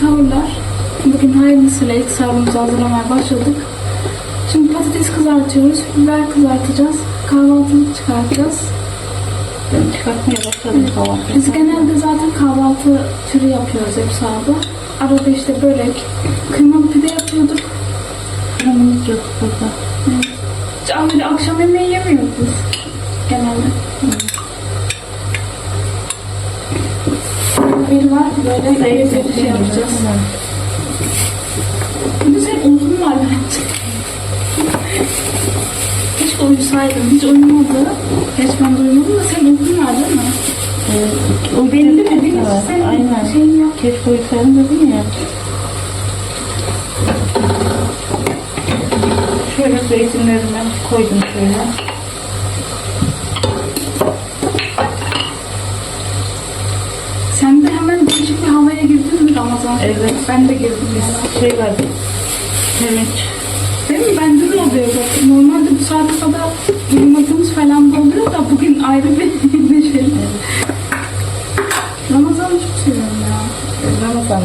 Sahurlar. Bugün hayırlısıyla ilk sahurumuzu hazırlamaya başladık. Şimdi patates kızartıyoruz, biber kızartacağız, kahvaltılık çıkartacağız. Ben çıkartmaya başladım kahvaltı. Biz genelde zaten kahvaltı türü yapıyoruz hep sahada. Arada işte börek, kıymalı pide yapıyorduk. Kramımız yok burada. Böyle akşam yemeği yemiyoruz biz genelde. Bir var böyle bir şey yapacağız. Bir de senin uykun var bence. Keşke uyusaydın. Hiç uyumadı. Geç ben de uyumadım da senin uykun var değil mi? Ee, o Belli mi? Mi? Evet, Senin aynen. şeyin yok. Keşke uykusaydım dedim ya. Şöyle zeytinlerimden koydum şöyle. Sen de hemen değişik bir havaya girdin mi Ramazan? Evet. Ben de girdim. Şey var. Sevinç. Değil mi? Bende de oluyor. Bak, normalde bu saate kadar uyumadığımız falan da oluyor da bugün ayrı bir neşeli. Ramazan'ı çok seviyorum ya. Ramazan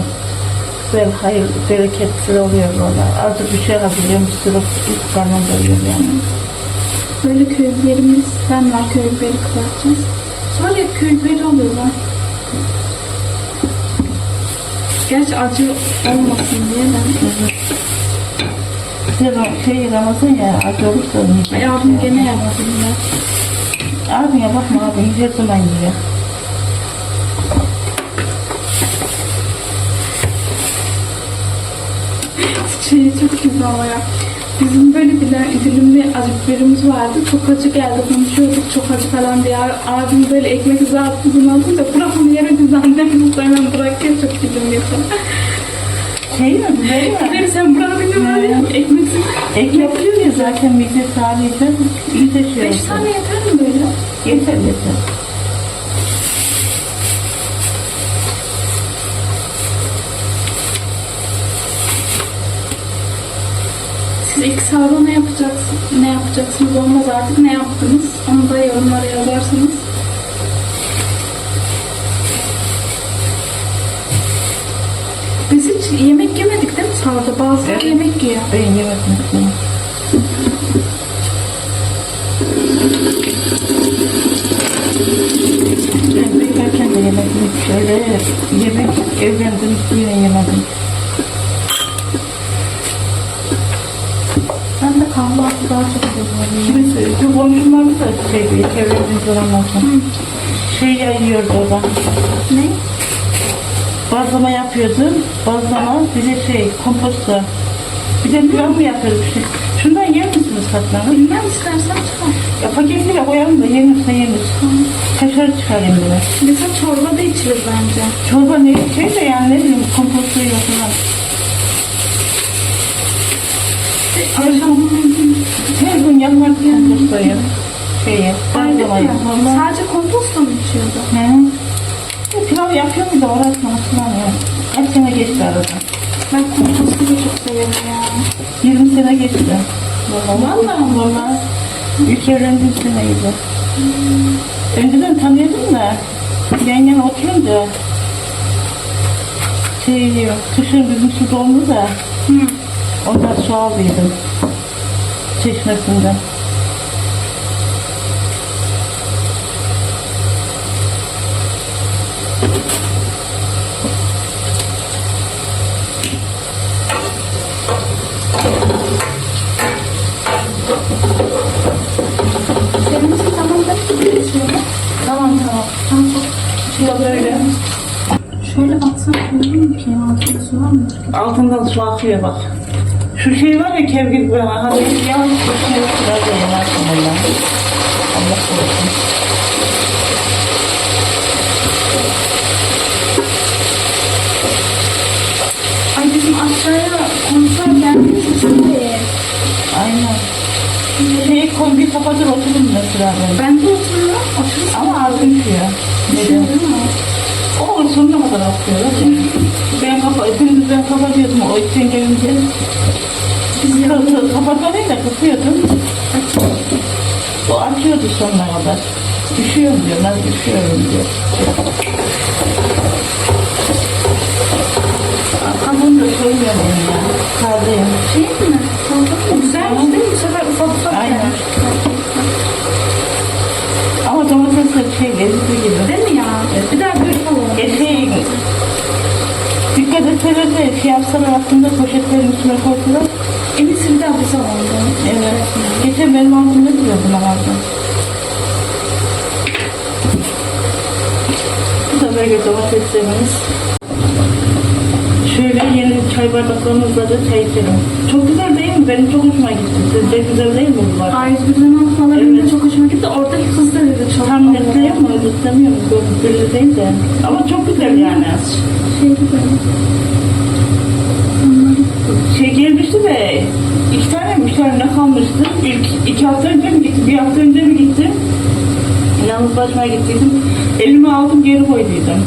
güzel, hayır, bereketli oluyor valla. Azıcık bir şey hazırlıyorum, sırf ilk karnım doyuyor yani. Böyle köy biberimiz, ben var köy biberi kızartacağız. Sonra hep köy biberi alıyorlar. Gerçi acı olmasın diye ben. Ram- şey Ramazan ya, acı olursa yiyecek. Ay abim gene yaptı biber. Abine bakma abi, her zaman yiyor. Şey çok güzel ama ya. Bizim böyle bir dilimli acı biberimiz vardı. Çok acı geldi konuşuyorduk çok acı falan diye. Abim böyle ekmek kızarttı bunu alınca bırak onu yere biz annem muhtemelen bırakıyor çok dilim yeter. Şey mi, biber mi? Gideri sen bırak beni böyle yap. Ekmeksiz. Ekmek yiyor ya zaten mide sağlıysa iyi şey Beş tane yeter mi böyle? Yeter yeter. Siz ilk sahura ne yapacaksınız? Ne yapacaksınız olmaz artık ne yaptınız? Onu da yorumlara yazarsanız. Biz hiç yemek yemedik değil mi sahurda? Bazıları Evet. yemek yiyor. Ben yemedim. Ben bekarken de yemedim. Şöyle yemek evlendim yine yemedim. Ben de kahvaltı daha çok seviyorum. Bir komşularımız da şey diyor, evlendiğim zaman şey yiyordu orada. Ne? Bazlama yapıyordum. Bazlama bir de şey komposta. Bir de pilav mı yapıyorduk şey. Şundan yer misiniz katlanı? Bilmem istersen çıkar. Ya paketliyle koyalım da yenirse yenir. Kaşar çıkarayım biraz. Mesela çorba da içilir bence. Çorba ne şey de yani ne bileyim kompostuyla falan. Akşam Her gün yaparız kompostoyu. Şeyi, bazlamayı. Sadece komposta mı içiyordu? Hı. Pilav yapıyorum da uğraşma hatırlamıyorum. Kaç sene geçti aradan. Ben da çok severim ya. 20 sene geçti. Valla. Valla. İlk evlendiğim seneydi. Önceden tanıyordum da yan yana oturunca şey diyor, kışın bizim su doldu da Hı. ondan su aldıydım çeşmesinden. Senin için tamam da içiyorum. Tamam tamam. Tamam çok. Bu da böyle. Şöyle baksana koyayım mı ki? Altında su var mı? Altından su akıyor bak. Şu şey var ya kevgir böyle hani yalnız bir şey yok. Biraz da yanarsın valla. Allah korusun. Ay bizim aşağıya konser gelmiş şimdi. Aynen. Şey kombi kapatır otururum mesela ben. De oturuyorum. Oturuyorum. Ama ağzım üşüyor. Neden? Oğlum sonuna kadar atlıyor. Ben kapa, gündüz ben kapatıyordum o için gelince. Kı- Kapatmayı da kısıyordum. O açıyordu sonuna kadar. Üşüyorum diyor, ben üşüyorum diyor. Kabuğunu da soymuyorum ya. Kaldıyım. Şey mi? Güzelmiş değil mi? Bu sefer ufak ufak Aynen. gelmiş. Ama domatesler şey lezzetli gibi. Değil mi ya? Bir daha böyle alalım. E şey, dikkat etseler de şey yapsalar aslında poşetlerin üstüne koysalar. En iyisi bir daha biz alalım. Evet. Geçen benim diyor buna ağzım? Bu da böyle domateslerimiz. Şöyle yeni çay bardaklarımızla da çay içelim. Çok güzel değil mi? Benim çok hoşuma gitti. Sizce güzel değil mi bu bardak? A101'den atmaları benim de Evet. çok hoşuma gitti. Oradaki kız da dedi çok. Tam netleyeyim mi? Netlemiyorum. Belli değil de. Ama çok güzel yani. Şey gibi. Şey gelmişti de iki tane üç tane ne kalmıştı. İlk iki hafta önce mi gitti? Bir hafta önce mi gitti? Yalnız başıma gittiydim. Elime aldım geri koyduydum.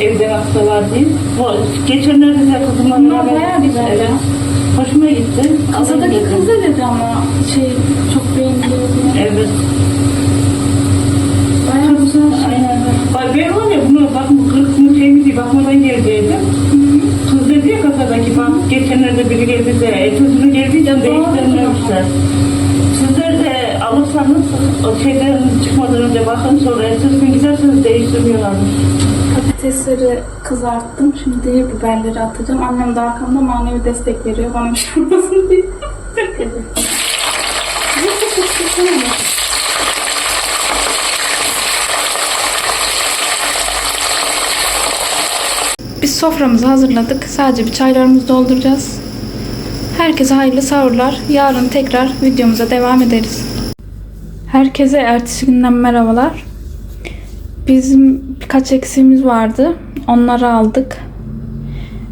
Evden hastalar diye. Bu, geçenlerde de kızımla Bunlar bayağı güzel Evet. Hoşuma gitti. Kasadaki kız da dedi ama şey çok diye. Evet. Bayağı güzel. Aynen. Bak ben var ya bunu bak bu kırık mı şey mi diye bakmadan geldiydim. Kız dedi ya kasadaki bak geçenlerde biri geldi de etosunu geldiyken değiştirmemişler. Sizler de alırsanız o şeyden çıkmadan önce bakın sonra gün giderseniz değiştirmiyorlarmış. Patatesleri kızarttım. Şimdi biberleri atacağım. Annem de arkamda manevi destek veriyor. Bana bir şey olmasın diye. Biz soframızı hazırladık. Sadece bir çaylarımızı dolduracağız. Herkese hayırlı sahurlar. Yarın tekrar videomuza devam ederiz. Herkese ertesi günden merhabalar. Bizim birkaç eksiğimiz vardı. Onları aldık.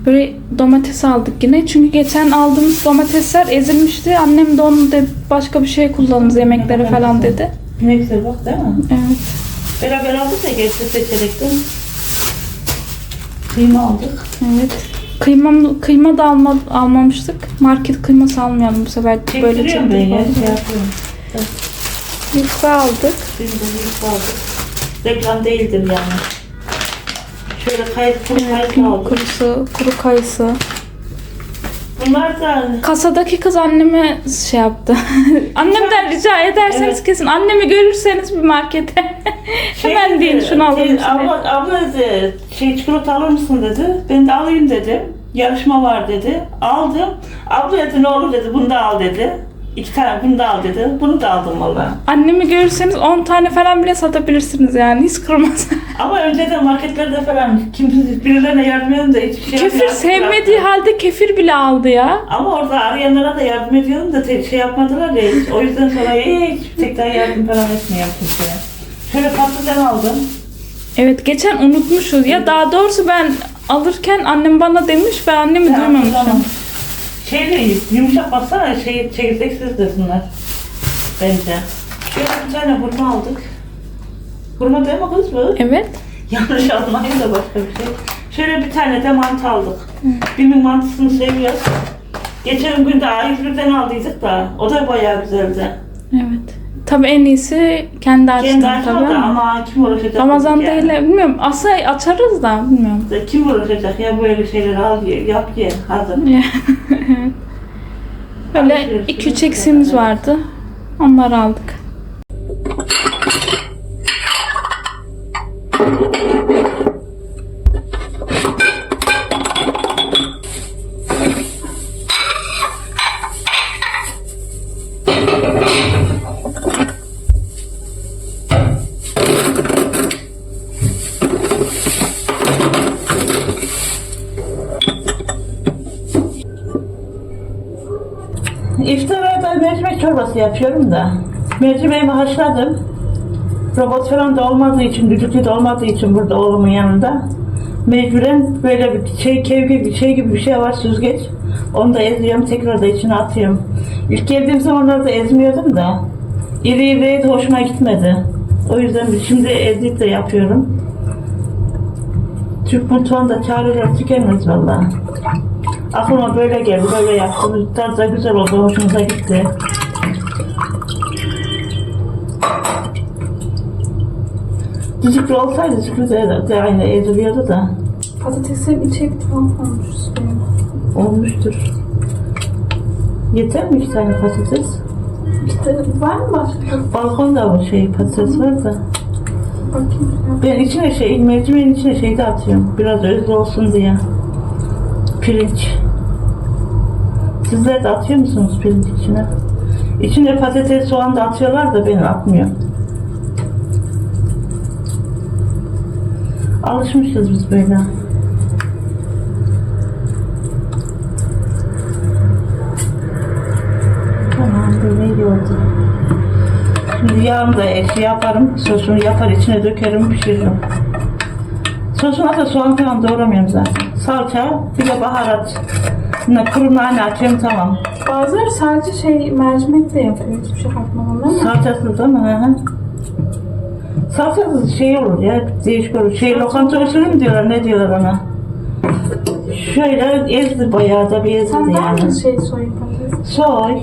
Böyle domates aldık yine. Çünkü geçen aldığımız domatesler ezilmişti. Annem de onu dedi, başka bir şey kullanırız yemeklere falan dedi. Ne güzel bak değil mi? Evet. Beraber aldık da gerçi seçenekten. Kıyma aldık. Evet. Kıyma, kıyma da alma, almamıştık. Market kıyması almayalım bu sefer. Böyle Çektiriyorum ben ya. çektik. Şey. Yufka aldık. Biz de büyük aldık. Reklam değildir yani. Şöyle kayıt, kuru kayıt Gün aldık. kurusu, kuru kayısı. Bunlar da Kasadaki kız anneme şey yaptı. Annemden rica ederseniz Evet. kesin. Annemi görürseniz bir markete. Hemen Şey deyin dedi, şunu alır şey, mısın? diye. Abla, abla dedi, şey çikolata alır mısın dedi. Ben de alayım dedim. Yarışma var dedi. Aldım. Abla dedi ne olur dedi bunu da al dedi. İki tane bunu da al dedi. Bunu da aldım valla. Annemi görürseniz 10 tane falan bile satabilirsiniz yani. Hiç kırmaz. Ama önceden marketlerde falan kim birilerine yardım edin de hiçbir şey kefir yapmadı. sevmediği halde kefir bile aldı ya. Ama orada arayanlara da yardım ediyorum da te- şey yapmadılar ya hiç. O yüzden sonra hiç tekrar yardım falan etmiyorum kimseye. Şöyle patlıcan aldım. Evet geçen unutmuşuz. Ya daha doğrusu ben alırken annem bana demiş ve annemi Ben duymamışım. Şey değil, yumuşak baksana şey çekirdeksizdir bunlar. Bence. Şöyle bir tane hurma aldık. Hurma değil mi kız bu? Evet. Yanlış anlayın da başka bir şey. Şöyle bir tane de mantı aldık. Bimin mantısını seviyoruz. Geçen gün de A101'den aldıydık da o da bayağı güzeldi. Evet. Tabii en iyisi kendi açtım Kendi tabii açmadı ama. kim uğraşacak? Ramazan dedik değil yani. bilmiyorum. Aslında açarız da bilmiyorum. Kim uğraşacak ya böyle şeyleri al ye, yap ye hazır. Böyle Alışveriş 2-3 yapıyoruz. eksiğimiz vardı. Onları aldık. İftara da mercimek çorbası yapıyorum da. Mercimeğimi haşladım. Robot falan da olmadığı için, düdüklü de olmadığı için burada oğlumun yanında. Mecburen böyle bir şey, kev gibi bir şey gibi bir şey var süzgeç. Onu da eziyorum, tekrar da içine atıyorum. İlk geldiğim zamanlarda ezmiyordum da. İri iri hoşuma gitmedi. O yüzden şimdi ezip de yapıyorum. Türk mutfağında çareler tükenmez valla. Aklıma böyle geldi, böyle yaptım. Tadı da güzel oldu, hoşumuza gitti. Cicikli olsaydı sürpriz de, aynı eziliyordu da. Patateslerin bir tuhaf olmuş. Olmuştur. Yeter mi iki tane patates? İşte var mı başka? Balkonda o şey patates var da. Bakayım. Ben içine şey, mercimeğin içine şey de atıyorum. Biraz özlü olsun diye. Pirinç. Sizler de atıyor musunuz pirinç içine? İçine patates, soğan da atıyorlar da ben atmıyorum. Alışmışız biz böyle. Tamam böyle iyi da ek yaparım. Sosunu yapar içine dökerim pişiririm. Sosuna da soğan falan doğramıyorum zaten. Salça bir de baharat. Yine kuru nane atıyorum tamam. Bazıları sadece şey mercimek de yapıyor. Hiçbir şey katmadan değil mi? Salçasız ama hı hı. Salçasız şey olur ya değişik olur. Şey lokanta usulü mü diyorlar ne diyorlar ona? Şöyle ezdi bayağı da bir ezdi Sen yani. misin şey soyup patates? Soy.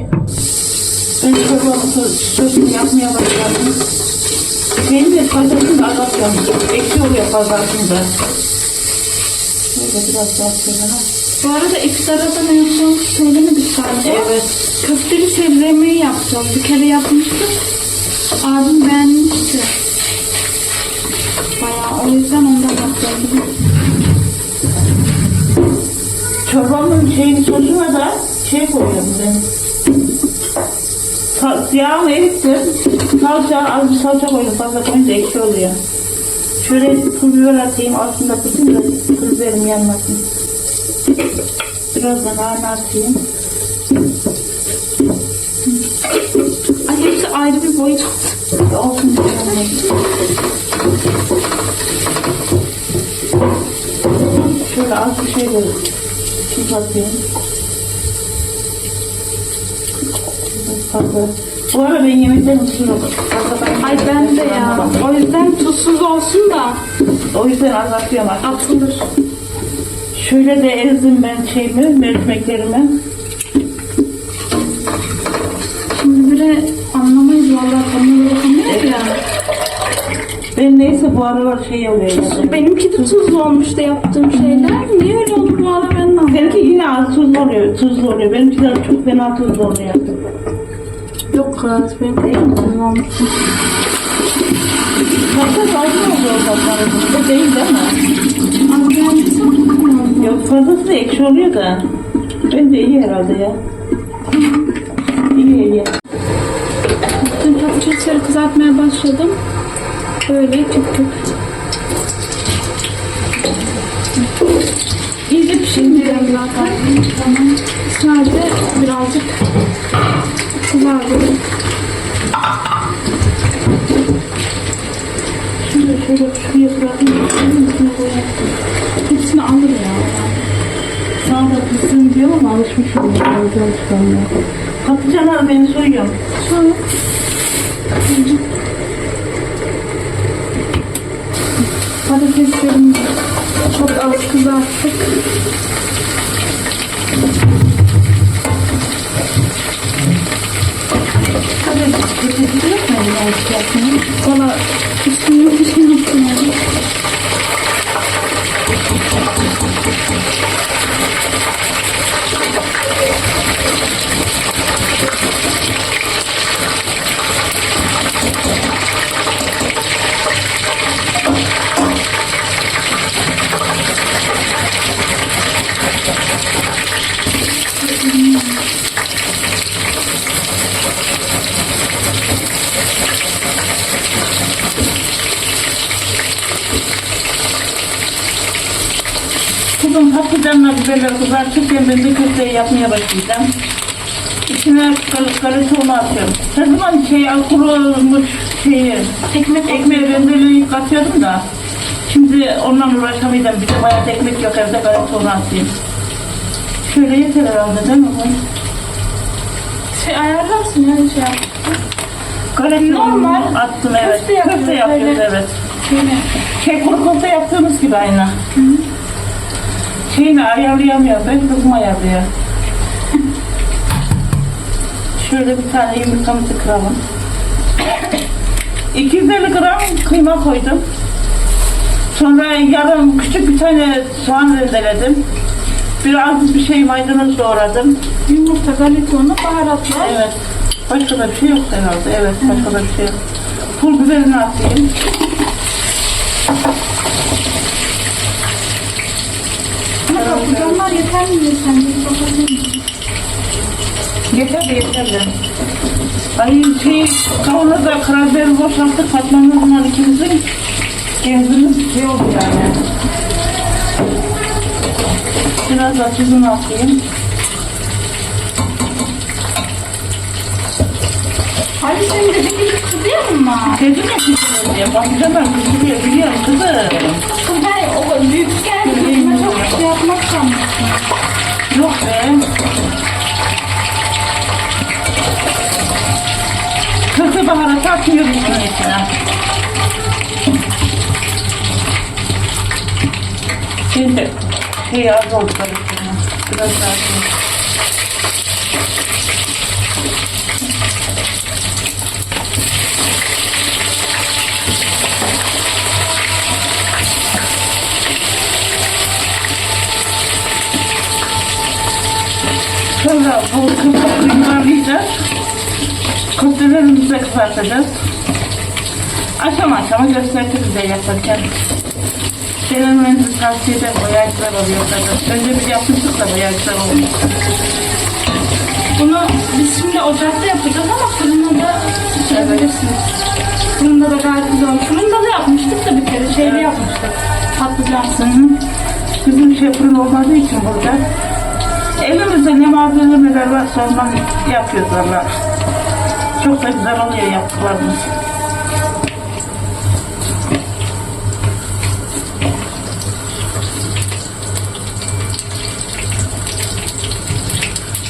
Ben çorbamı sosunu yapmaya başladım. Benim de fazlasını da azatıyorum. Ekşi oluyor fazlasında. Şöyle biraz daha koyalım. Bu arada iftara da ne yapacağımızı söylemedik galiba. Evet. Köfteli sebze yemeği. Bir kere yapmıştık. Abim beğenmişti. Bayağı o yüzden ondan yapacağız. Çorbamın şeyin sosuna da şey koyuyorum ben. Sa- Yağımı erittim. Salça, az bir salça koydum. Fazla koyunca ekşi oluyor. Şöyle pul biber atayım. Altında kısım da pul biberim yanmasın. Biraz da nane atayım. Ay hepsi ayrı bir boyut. Olsun. yanmasın. Şöyle az bir şey de tuz atayım. Fazla. Bu arada ben yemekten usulüm. Ay ben de ya. O yüzden tuzsuz olsun da O yüzden az atıyorum artık. atılır. Şöyle de ezdim ben şeyimi, mercimeklerimi. Şimdi bile anlamayız vallahi kamera bakamıyoruz ya. Ben neyse bu aralar şey. Yani. Benimki de tuzlu olmuş da yaptığım şeyler. Niye öyle olur bu ara ben de anlamadım. Benimki yine az tuzlu oluyor, tuzlu oluyor. Benimkiler çok fena tuzlu oluyor. Yok kız benim de tuzlu olmuş. Patates az mı oluyor o tatlarınız? O değil değil mi? Beğendiysen Yok fazlası da ekşi oluyor da. Bence iyi herhalde ya. İyi iyi. Dün patatesleri kızartmaya başladım. Böyle küp küp. İyice pişirmiyorum zaten. Tamam. Sadece birazcık kızardı. Şöyle şöyle şuraya bırakayım. Üstüne koyayım. Hepsini alır ya. Sana diyor ama alışmış oluyor. Alışkanlığa. Patlıcanlar beni soyuyor. Sonra patateslerimi çok az kızarttık. Valla üstüne bir şey yaptım yani. Kızım patlıcanla biberleri kızartırken ben de köfteyi yapmaya başlayacağım. İçine soğunu atıyorum. Her zaman şey kurulmuş şeyi, Ekmek ekmeği yiyip katıyordum da. Şimdi ondan uğraşamayacağım. Bir de bayağı ekmek yok evde karı soğunu atayım. Şöyle yeter herhalde değil mi bu? şey ayarlarsın yani şey yap. Normal. attım evet. Köfte yapıyoruz, Köfte yapıyoruz evet. Şöyle. Şey kuru köfte yaptığımız gibi aynı. Şeyini ayarlayamıyor. Ben kızım ayarlıyor. Şöyle bir tane yumurtamızı kıralım. 250 gram kıyma koydum. Sonra yarım küçük bir tane soğan rendeledim. Biraz bir şey maydanoz doğradım. Yumurta, galetonu, baharatlar. Evet. Başka da bir şey yok herhalde. Evet, başka da bir şey yok. Pul biberini atayım. Patlıcanlar yeter mi sence? Bir? Yeter de yeter de. Ay şey, kavanoza karabiber boşalttık. Fatma'nın bunlar ikimizin genzimiz şey oldu yani. Biraz da tuzunu atayım. Hadi senin dediğin gibi kızıyor mu? Dedim ya kızım diye. Patlıcanlar kızılıyor biliyorum kızım. Ben o Bunun içine. Şimdi şey az oldu karıştırma. Biraz daha şey. Sonra bu kıvırcığı yuvarlayacağız. Köftelerimizi de kızartacağız. Aşama aşama gösteririz de yaparken. Denemenizi tavsiye ederim. Bayağı güzel oluyor zaten. Önce biz yapmıştık da bayağı güzel olmuş. Bunu biz şimdi ocakta yapacağız ama fırında da pişirebilirsiniz. Fırında da gayet güzel olur. Fırında da yapmıştık da bir kere. Şeyde Evet. yapmıştık. Patlıcan. Hı hı. Bizim şey fırın olmadığı için burada. Elimizde ne malzemeler varsa ondan yapıyoruz valla. Çok da güzel oluyor yaptıklarımız.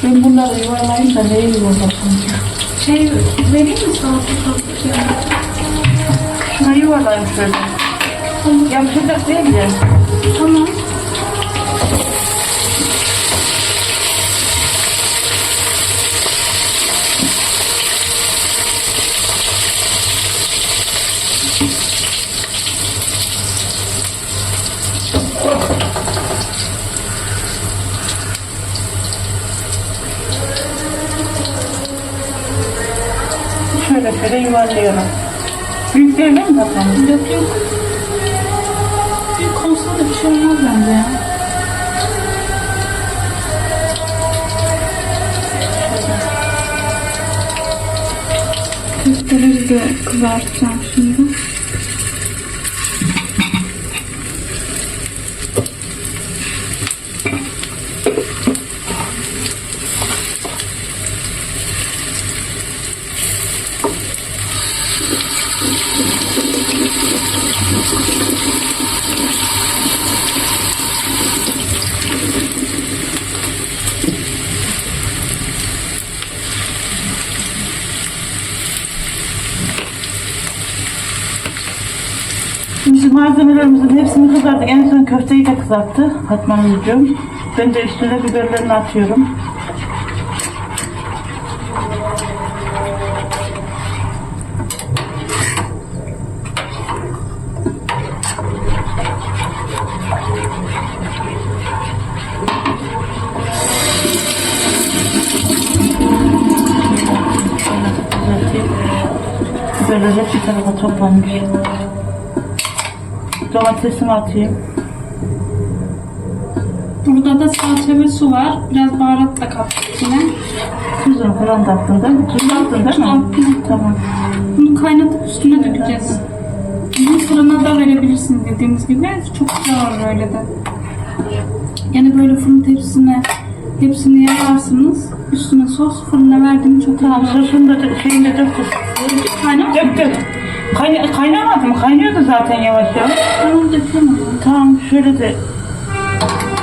Ben bunları yuvarlayayım da neye yuvarlasam ya? Şey vereyim mi salata patlıcan? Şuna yuvarlayayım şöyle. Yapışacak değil ya. Tamam. Şöyle yuvarlıyorum. Büyük değil mi bakalım? Yok yok. Büyük olsa da bir şey olmaz bence ya. Köfteleri de kızartacağım şimdi. Şimdi malzemelerimizin hepsini kızarttık. En son köfteyi de kızarttı Fatma Hanımcığım. Ben de üstüne biberlerini atıyorum. Biberler hep bir tarafa toplanmış. Domatesimi atayım. Burada da salça ve su var. Biraz baharat da kattık içine. Tuzunu falan da attın değil mi? Tuz attın değil mi? attım. Tamam. Bunu kaynatıp üstüne dökeceğiz. Bunu fırına da verebilirsiniz dediğimiz gibi. Çok güzel olur öyle de. Yani böyle fırın tepsisine hepsini yaparsınız. Üstüne sos fırına verdiğinde çok Tamam güzel olur. sosunu da şeyini de dök. kız. Kaynar Dök dök. Kayna kaynamadı mı? Kaynıyordu zaten yavaş yavaş. Tamam döküyorum ama. Tamam şöyle de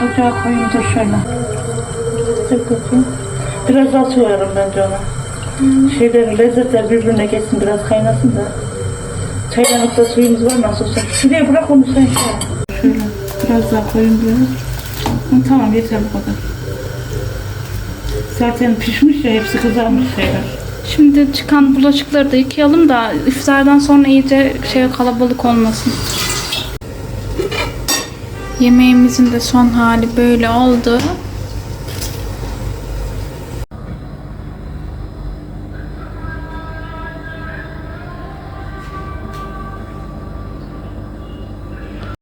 ocağa da şöyle. Dök bakayım. Biraz daha veririm bence ona. Şeylerin lezzetler birbirine geçsin biraz kaynasın da. Çaydanlıkta suyumuz var nasıl olsa. Şuraya bırak onu sen yap. Şöyle biraz daha koyun. Hı, Tamam yeter bu kadar. Zaten pişmiş ya hepsi kızarmış şeyler. Şimdi çıkan bulaşıkları da yıkayalım da iftardan sonra iyice şey kalabalık olmasın. Yemeğimizin de son hali böyle oldu.